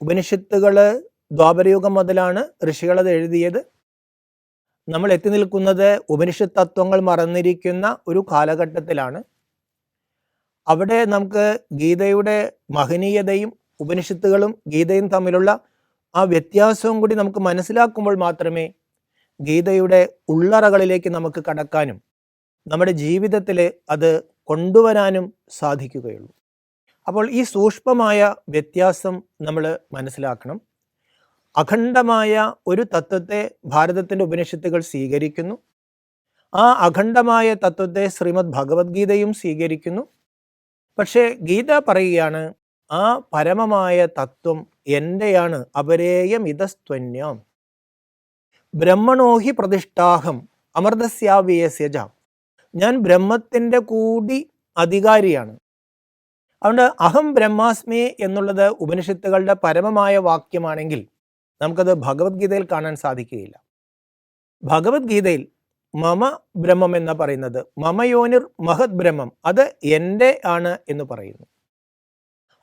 ഉപനിഷത്തുകൾ ദ്വാപരയുഗം മുതലാണ് ഋഷികളത് എഴുതിയത്. നമ്മൾ എത്തി നിൽക്കുന്നത് ഉപനിഷത്ത് തത്വങ്ങൾ മറന്നിരിക്കുന്ന ഒരു കാലഘട്ടത്തിലാണ്. അവിടെ നമുക്ക് ഗീതയുടെ മഹനീയതയും ഉപനിഷത്തുകളും ഗീതയും തമ്മിലുള്ള ആ വ്യത്യാസവും കൂടി നമുക്ക് മനസ്സിലാക്കുമ്പോൾ മാത്രമേ ഗീതയുടെ ഉള്ളറകളിലേക്ക് നമുക്ക് കടക്കാനും നമ്മുടെ ജീവിതത്തിൽ അത് കൊണ്ടുവരാനും സാധിക്കുകയുള്ളൂ. അപ്പോൾ ഈ സൂക്ഷ്മമായ വ്യത്യാസം നമ്മൾ മനസ്സിലാക്കണം. അഖണ്ഡമായ ഒരു തത്വത്തെ ഭാരതത്തിന്റെ ഉപനിഷത്തുകൾ സ്വീകരിക്കുന്നു. ആ അഖണ്ഡമായ തത്വത്തെ ശ്രീമദ് ഭഗവത്ഗീതയും സ്വീകരിക്കുന്നു. പക്ഷേ ഗീത പറയുകയാണ് ആ പരമമായ തത്വം എന്റെയാണ് അപരേയം ഇതസ്ത്വന്യം. ബ്രഹ്മണോഹി പ്രതിഷ്ഠാഹം അമൃതസ്യാവിയസ്യജ ഞാൻ ബ്രഹ്മത്തിന്റെ കൂടി അധികാരിയാണ്. അതുകൊണ്ട് അഹം ബ്രഹ്മാസ്മി എന്നുള്ളത് ഉപനിഷത്തുകളുടെ പരമമായ വാക്യമാണെങ്കിൽ നമുക്കത് ഭഗവത്ഗീതയിൽ കാണാൻ സാധിക്കുകയില്ല. ഭഗവത്ഗീതയിൽ മമ ബ്രഹ്മം എന്ന് പറയുന്നത്. മമയോനിർ മഹത് ബ്രഹ്മം. അത് എന്റെ ആണ് എന്ന് പറയുന്നു.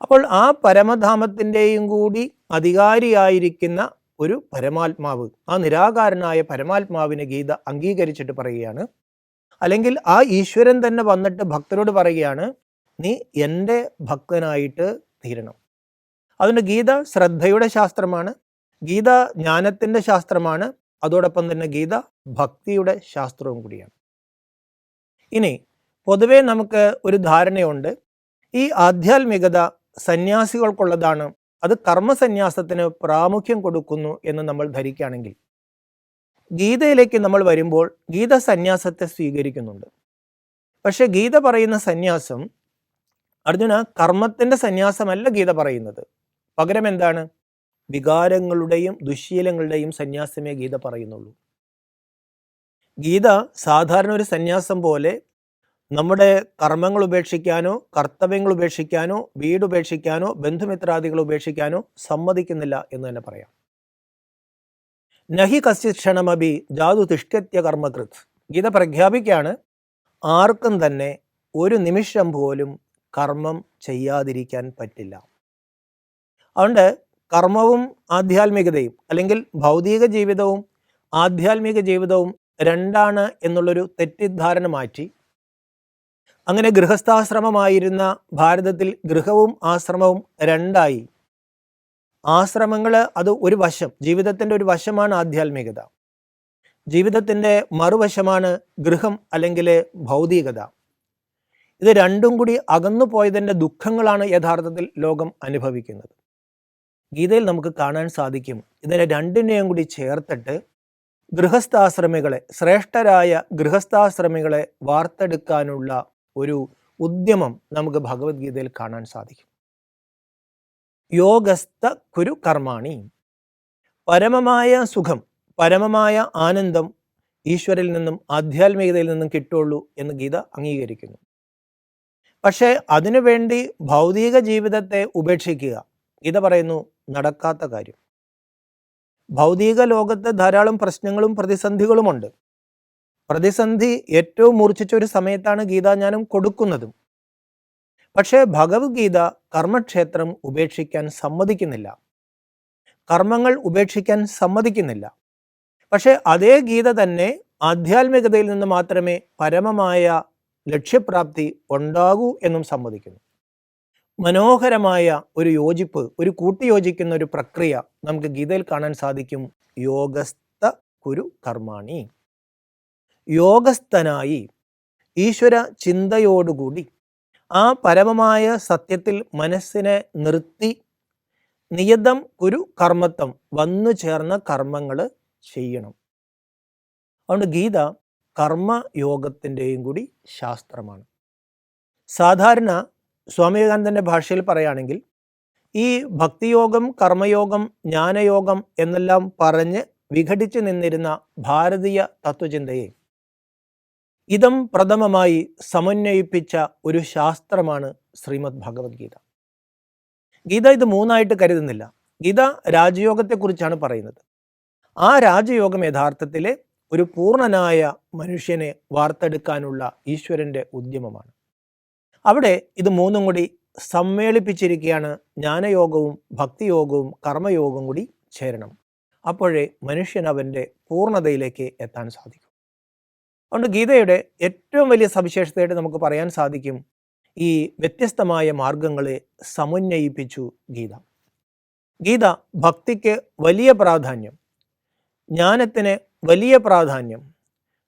അപ്പോൾ ആ പരമധാമത്തിന്റെയും കൂടി അധികാരിയായിരിക്കുന്ന ഒരു പരമാത്മാവ് ആ നിരാകാരനായ പരമാത്മാവിനെ ഗീത അംഗീകരിച്ചിട്ട് പറയുകയാണ്. അല്ലെങ്കിൽ ആ ഈശ്വരൻ തന്നെ വന്നിട്ട് ഭക്തരോട് പറയുകയാണ് നീ എന്റെ ഭക്തനായിട്ട് തീരണം. അതുകൊണ്ട് ഗീത ശ്രദ്ധയുടെ ശാസ്ത്രമാണ്. ഗീത ജ്ഞാനത്തിന്റെ ശാസ്ത്രമാണ്. അതോടൊപ്പം തന്നെ ഗീത ഭക്തിയുടെ ശാസ്ത്രവും കൂടിയാണ്. ഇനി പൊതുവെ നമുക്ക് ഒരു ധാരണയുണ്ട്. ഈ ആധ്യാത്മികത സന്യാസികൾക്കുള്ളതാണ്. അത് കർമ്മസന്യാസത്തിന് പ്രാമുഖ്യം കൊടുക്കുന്നു എന്ന് നമ്മൾ ധരിക്കുകയാണെങ്കിൽ. ഗീതയിലേക്ക് നമ്മൾ വരുമ്പോൾ ഗീത സന്യാസത്തെ സ്വീകരിക്കുന്നുണ്ട്. പക്ഷെ ഗീത പറയുന്ന സന്യാസം അർജുന കർമ്മത്തിന്റെ സന്യാസമല്ല ഗീത പറയുന്നത്. പകരം എന്താണ്? വികാരങ്ങളുടെയും ദുശ്ശീലങ്ങളുടെയും സന്യാസമേ ഗീത പറയുന്നുള്ളൂ. ഗീത സാധാരണ ഒരു സന്യാസം പോലെ നമ്മുടെ കർമ്മങ്ങൾ ഉപേക്ഷിക്കാനോ കർത്തവ്യങ്ങൾ ഉപേക്ഷിക്കാനോ വീട് ഉപേക്ഷിക്കാനോ ബന്ധുമിത്രാദികൾ ഉപേക്ഷിക്കാനോ സമ്മതിക്കുന്നില്ല എന്ന് തന്നെ പറയാം. നഹി കസ്യക്ഷണമഭി ജാതു തിഷ്കത്യ കർമ്മകൃത്. ഗീത പ്രഖ്യാപിക്കുകയാണ് ആർക്കും തന്നെ ഒരു നിമിഷം പോലും കർമ്മം ചെയ്യാതിരിക്കാൻ പറ്റില്ല. അതുകൊണ്ട് കർമ്മവും ആധ്യാത്മികതയും അല്ലെങ്കിൽ ഭൗതിക ജീവിതവും ആധ്യാത്മിക ജീവിതവും രണ്ടാണ് എന്നുള്ളൊരു തെറ്റിദ്ധാരണ മാറ്റി. അങ്ങനെ ഗൃഹസ്ഥാശ്രമമായിരുന്ന ഭാരതത്തിൽ ഗൃഹവും ആശ്രമവും രണ്ടായി. ആശ്രമങ്ങൾ അത് ഒരു വശം ജീവിതത്തിന്റെ ഒരു വശമാണ് ആധ്യാത്മികത. ജീവിതത്തിന്റെ മറുവശമാണ് ഗൃഹം അല്ലെങ്കിൽ ഭൗതികത. ഇത് രണ്ടും കൂടി അകന്നു പോയതിന്റെ ദുഃഖങ്ങളാണ് യഥാർത്ഥത്തിൽ ലോകം അനുഭവിക്കുന്നത്. ഗീതയിൽ നമുക്ക് കാണാൻ സാധിക്കും. ഇതിനെ രണ്ടിനെയും കൂടി ചേർത്തിട്ട് ഗൃഹസ്ഥാശ്രമികളെ ശ്രേഷ്ഠരായ ഗൃഹസ്ഥാശ്രമികളെ വാർത്തെടുക്കാനുള്ള ഒരു ഉദ്യമം നമുക്ക് ഭഗവത്ഗീതയിൽ കാണാൻ സാധിക്കും. യോഗസ്ഥ കുരു കർമാണി. പരമമായ സുഖം പരമമായ ആനന്ദം ഈശ്വരിൽ നിന്നും ആധ്യാത്മികതയിൽ നിന്നും കിട്ടുള്ളൂ എന്ന് ഗീത അംഗീകരിക്കുന്നു. പക്ഷേ അതിനുവേണ്ടി ഭൗതിക ജീവിതത്തെ ഉപേക്ഷിക്കുക. ഗീത പറയുന്നു നടക്കാത്ത കാര്യം. ഭൗതിക ലോകത്ത് ധാരാളം പ്രശ്നങ്ങളും പ്രതിസന്ധികളുമുണ്ട്. പ്രതിസന്ധി ഏറ്റവും മൂർച്ഛിച്ച ഒരു സമയത്താണ് ഗീതാജ്ഞാനം കൊടുക്കുന്നതും. പക്ഷേ ഭഗവത്ഗീത കർമ്മക്ഷേത്രം ഉപേക്ഷിക്കാൻ സമ്മതിക്കുന്നില്ല. കർമ്മങ്ങൾ ഉപേക്ഷിക്കാൻ സമ്മതിക്കുന്നില്ല. പക്ഷേ അതേ ഗീത തന്നെ ആധ്യാത്മികതയിൽ നിന്ന് മാത്രമേ പരമമായ ലക്ഷ്യപ്രാപ്തി ഉണ്ടാകൂ എന്നും സമ്മതിക്കുന്നു. മനോഹരമായ ഒരു യോജിപ്പ് ഒരു കൂട്ടിയോജിക്കുന്ന ഒരു പ്രക്രിയ നമുക്ക് ഗീതയിൽ കാണാൻ സാധിക്കും. യോഗസ്ഥ കുരു കർമാണി. യോഗസ്ഥനായി ഈശ്വര ചിന്തയോടുകൂടി ആ പരമമായ സത്യത്തിൽ മനസ്സിനെ നിർത്തി നിയതം കുരു കർമ്മത്വം വന്നു ചേർന്ന കർമ്മങ്ങൾ ചെയ്യണം. അതുകൊണ്ട് ഗീത കർമ്മയോഗത്തിന്റെയും കൂടി ശാസ്ത്രമാണ്. സാധാരണ സ്വാമി വിവേകാനന്ദന്റെ ഭാഷയിൽ പറയുകയാണെങ്കിൽ ഈ ഭക്തിയോഗം കർമ്മയോഗം ജ്ഞാനയോഗം എന്നെല്ലാം പറഞ്ഞ് വിഘടിച്ചു നിന്നിരുന്ന ഭാരതീയ തത്വചിന്തയെ ഇതം പ്രഥമമായി സമന്വയിപ്പിച്ച ഒരു ശാസ്ത്രമാണ് ശ്രീമദ് ഭഗവത്ഗീത ഗീത. ഇത് മൂന്നായിട്ട് കരുതുന്നില്ല. ഗീത രാജയോഗത്തെക്കുറിച്ചാണ് പറയുന്നത്. ആ രാജയോഗം യഥാർത്ഥത്തിൽ ഒരു പൂർണനായ മനുഷ്യനെ വാർത്തെടുക്കാനുള്ള ഈശ്വരന്റെ ഉദ്യമമാണ്. അവിടെ ഇത് മൂന്നും കൂടി സമ്മേളിപ്പിച്ചിരിക്കുകയാണ് ജ്ഞാനയോഗവും ഭക്തിയോഗവും കർമ്മയോഗവും കൂടി ചേരണം. അപ്പോഴേ മനുഷ്യൻ അവന്റെ പൂർണതയിലേക്ക് എത്താൻ സാധിക്കും. അതുകൊണ്ട് ഗീതയുടെ ഏറ്റവും വലിയ സവിശേഷതയായിട്ട് നമുക്ക് പറയാൻ സാധിക്കും ഈ വ്യത്യസ്തമായ മാർഗങ്ങളെ സമന്വയിപ്പിച്ചു ഗീത. ഗീത ഭക്തിക്ക് വലിയ പ്രാധാന്യം ജ്ഞാനത്തിന് വലിയ പ്രാധാന്യം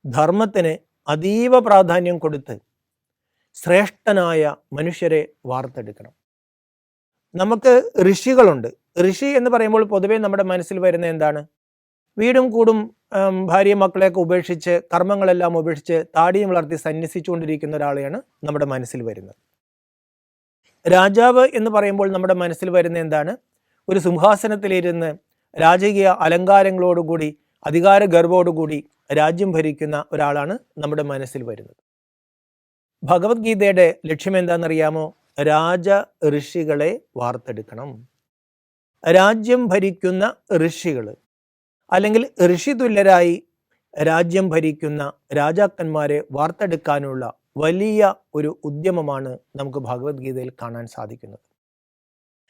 ധർമ്മത്തിന് അതീവ പ്രാധാന്യം കൊടുത്ത് ശ്രേഷ്ഠനായ മനുഷ്യരെ വാർത്തെടുക്കണം. നമുക്ക് ഋഷികളുണ്ട്. ഋഷി എന്ന് പറയുമ്പോൾ പൊതുവേ നമ്മുടെ മനസ്സിൽ വരുന്ന എന്താണ്? വീടും കൂടും ഭാര്യയും മക്കളെയൊക്കെ ഉപേക്ഷിച്ച് കർമ്മങ്ങളെല്ലാം ഉപേക്ഷിച്ച് താടിയും വളർത്തി സന്യസിച്ചുകൊണ്ടിരിക്കുന്ന ഒരാളെയാണ് നമ്മുടെ മനസ്സിൽ വരുന്നത്. രാജാവ് എന്ന് പറയുമ്പോൾ നമ്മുടെ മനസ്സിൽ വരുന്ന എന്താണ്? ഒരു സിംഹാസനത്തിലിരുന്ന് രാജകീയ അലങ്കാരങ്ങളോടുകൂടി അധികാര ഗർവോടുകൂടി രാജ്യം ഭരിക്കുന്ന ഒരാളാണ് നമ്മുടെ മനസ്സിൽ വരുന്നത്. ഭഗവത്ഗീതയുടെ ലക്ഷ്യം എന്താണെന്നറിയാമോ രാജ ഋഷികളെ വാർത്തെടുക്കണം. രാജ്യം ഭരിക്കുന്ന ഋഷികൾ അല്ലെങ്കിൽ ഋഷിതുല്യരായി രാജ്യം ഭരിക്കുന്ന രാജാക്കന്മാരെ വാർത്തെടുക്കാനുള്ള വലിയ ഒരു ഉദ്യമമാണ് നമുക്ക് ഭഗവത്ഗീതയിൽ കാണാൻ സാധിക്കുന്നത്.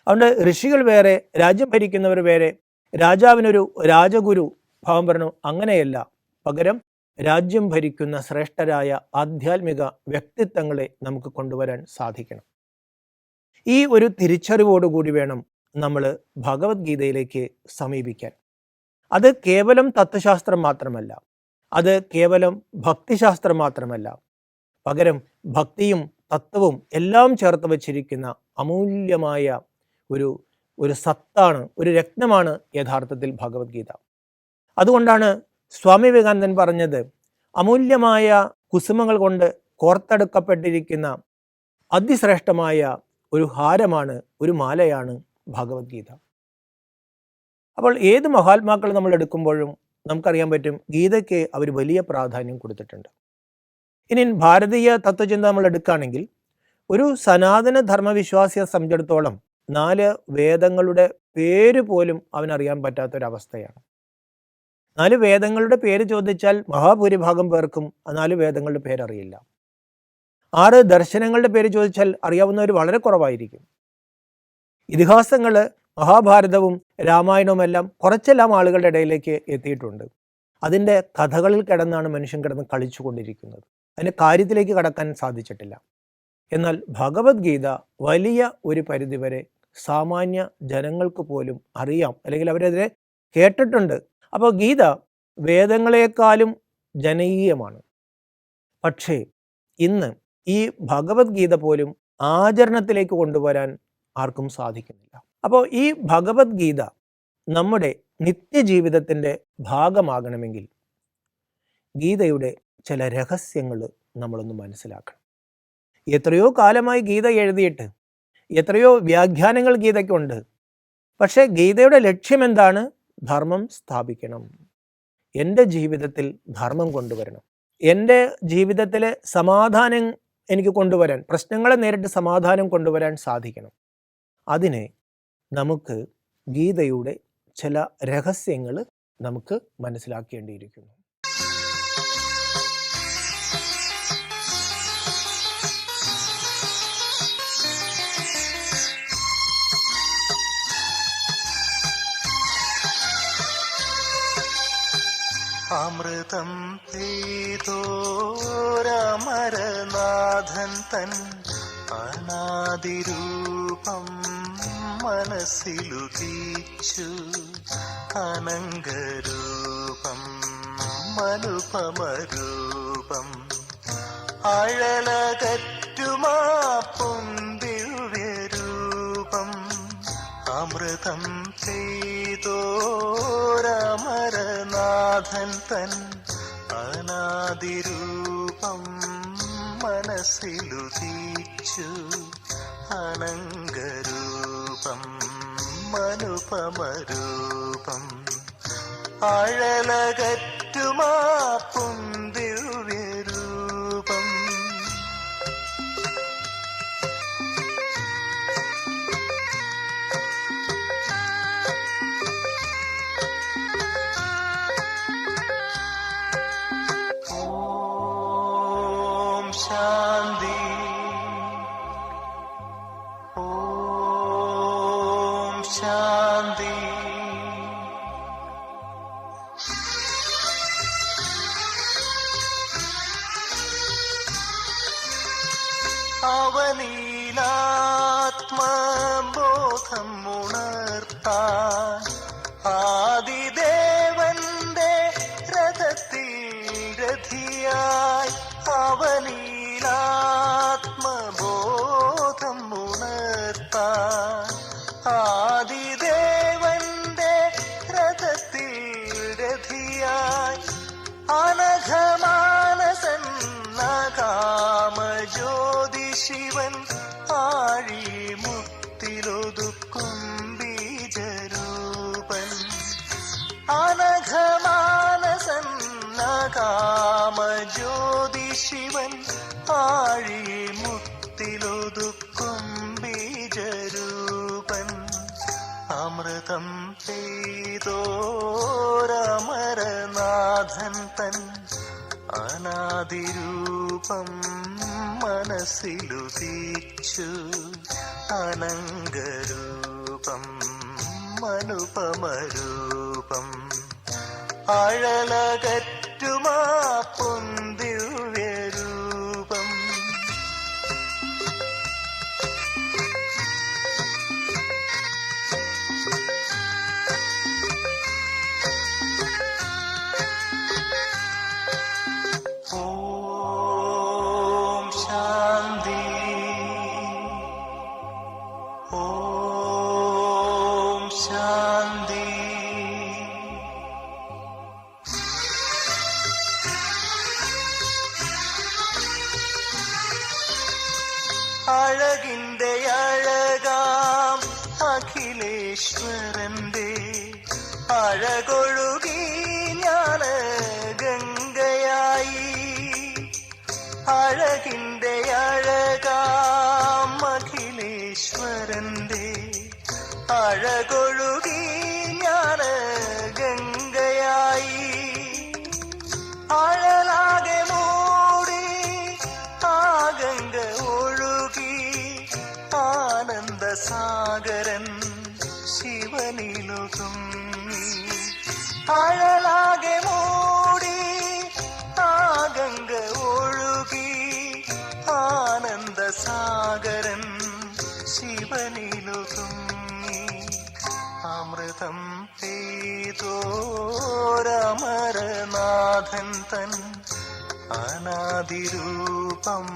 അതുകൊണ്ട് ഋഷികൾ വേറെ രാജ്യം ഭരിക്കുന്നവർ വേറെ രാജാവിനൊരു രാജഗുരു ഭാവം പറഞ്ഞു അങ്ങനെയല്ല. പകരം രാജ്യം ഭരിക്കുന്ന ശ്രേഷ്ഠരായ ആധ്യാത്മിക വ്യക്തിത്വങ്ങളെ നമുക്ക് കൊണ്ടുവരാൻ സാധിക്കണം. ഈ ഒരു തിരിച്ചറിവോടുകൂടി വേണം നമ്മൾ ഭഗവത്ഗീതയിലേക്ക് സമീപിക്കാൻ. അത് കേവലം തത്വശാസ്ത്രം മാത്രമല്ല അത് കേവലം ഭക്തിശാസ്ത്രം മാത്രമല്ല. പകരം ഭക്തിയും തത്വവും എല്ലാം ചേർത്ത് വച്ചിരിക്കുന്ന അമൂല്യമായ ഒരു ഒരു സത്താണ് ഒരു രത്നമാണ് യഥാർത്ഥത്തിൽ ഭഗവത്ഗീത. അതുകൊണ്ടാണ് സ്വാമി വിവേകാനന്ദൻ പറഞ്ഞത് അമൂല്യമായ കുസുമങ്ങൾ കൊണ്ട് കോർത്തെടുക്കപ്പെട്ടിരിക്കുന്ന അതിശ്രേഷ്ഠമായ ഒരു ഹാരമാണ് ഒരു മാലയാണ് ഭഗവത്ഗീത. അപ്പോൾ ഏത് മഹാത്മാക്കൾ നമ്മൾ എടുക്കുമ്പോഴും നമുക്കറിയാൻ പറ്റും ഗീതയ്ക്ക് അവർ വലിയ പ്രാധാന്യം കൊടുത്തിട്ടുണ്ട്. ഇനി ഭാരതീയ തത്വചിന്ത നമ്മൾ എടുക്കുകയാണെങ്കിൽ ഒരു സനാതന ധർമ്മവിശ്വാസിയെ സംബന്ധിച്ചിടത്തോളം നാല് വേദങ്ങളുടെ പേര് പോലും അവനറിയാൻ പറ്റാത്തൊരവസ്ഥയാണ്. നാല് വേദങ്ങളുടെ പേര് ചോദിച്ചാൽ മഹാഭൂരിഭാഗം പേർക്കും ആ നാല് വേദങ്ങളുടെ പേരറിയില്ല. ആറ് ദർശനങ്ങളുടെ പേര് ചോദിച്ചാൽ അറിയാവുന്നവർ വളരെ കുറവായിരിക്കും. ഇതിഹാസങ്ങൾ മഹാഭാരതവും രാമായണവും എല്ലാം കുറച്ചെല്ലാം ആളുകളുടെ ഇടയിലേക്ക് എത്തിയിട്ടുണ്ട്. അതിന്റെ കഥകളിൽ കിടന്നാണ് മനുഷ്യൻ കിടന്ന് കളിച്ചുകൊണ്ടിരിക്കുന്നത്. അതിന്റെ കാര്യത്തിലേക്ക് കടക്കാൻ സാധിച്ചിട്ടില്ല. എന്നാൽ ഭഗവത്ഗീത വലിയ ഒരു പരിധിവരെ സാമാന്യ ജനങ്ങൾക്ക് പോലും അറിയാം. അല്ലെങ്കിൽ അവരതിനെ കേട്ടിട്ടുണ്ട്. അപ്പോൾ ഗീത വേദങ്ങളെക്കാളും ജനകീയമാണ്. പക്ഷേ ഇന്ന് ഈ ഭഗവത്ഗീത പോലും ആചരണത്തിലേക്ക് കൊണ്ടുവരാൻ ആർക്കും സാധിക്കുന്നില്ല. അപ്പോൾ ഈ ഭഗവത്ഗീത നമ്മുടെ നിത്യജീവിതത്തിന്റെ ഭാഗമാകണമെങ്കിൽ ഗീതയുടെ ചില രഹസ്യങ്ങൾ നമ്മളൊന്ന് മനസ്സിലാക്കണം. എത്രയോ കാലമായി ഗീത എഴുതിയിട്ട് എത്രയോ വ്യാഖ്യാനങ്ങൾ ഗീതയ്ക്കുണ്ട്. പക്ഷേ ഗീതയുടെ ലക്ഷ്യം എന്താണ് ധർമ്മം സ്ഥാപിക്കണം. എന്റെ ജീവിതത്തിൽ ധർമ്മം കൊണ്ടുവരണം. എന്റെ ജീവിതത്തിലെ സമാധാനം എനിക്ക് കൊണ്ടുവരാൻ പ്രശ്നങ്ങളെ നേരിട്ട് സമാധാനം കൊണ്ടുവരാൻ സാധിക്കണം. അതിനെ നമുക്ക് ഗീതയുടെ ചില രഹസ്യങ്ങൾ നമുക്ക് മനസ്സിലാക്കേണ്ടിയിരിക്കുന്നു. അമൃതം പേതോരമരനാഥൻ തൻ അനാദിരൂപം മനസ്സിലുദീച്ചു. അനങ്കരൂപം മനുപമരൂപം അഴലകറ്റുമാ ചെയ്തോരമരനാഥൻ തൻ അനാദിരൂപം മനസ്സിലുദീച്ചു. അനങ്കരൂപം മനുപമരൂപം. അഴലകറ്റുമാ അവനീലാത്മബോധം ഉണർത്താൻ അമൃതം ചെയ്തോരമരനാഥൻ തൻ അനാദിരൂപം മനസ്സിലുദിച്ചു അനങ്കരൂപം മനുപമരൂപം അഴലകറ്റുമാ അഴകിന്റെ അഴകാം അഖിലേശ്വരന്റെ അഴകൊഴുകി ഞാൻ ഗംഗയായി. അഴകിന്റെ അഴകാം അഖിലേശ്വരന്റെ അഴകൊഴുകി ഞാൻ ഗംഗയായി. അഴലാകെ ശിവനിലുതുങ്ങി അഴലാകെ മൂടി ആ ഗംഗ ഒഴുകി ആനന്ദ സാഗരൻ ശിവനിലുതുങ്ങി അമൃതം പെയ്തോരമരനാഥൻ തൻ അനാദിരൂപം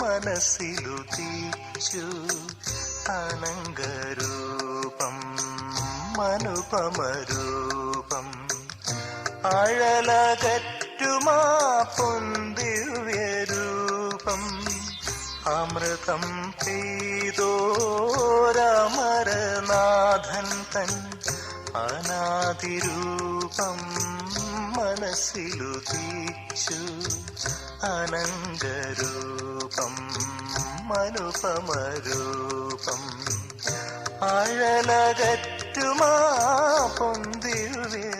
മനസ്സിലുദിച്ചു അനങ്കരൂപം മനുപമരൂപം. അഴലകറ്റുമാ പൊന്തിവ്യരൂപം അമൃതം പെയ്തോരമരനാഥൻ തൻ അനാദിരൂപം മനസ്സിലുദിച്ചു അനങ്കരൂപം മനുപമരൂപം. അഴലകറ്റുമാ പൊന്തിവ്യരൂപം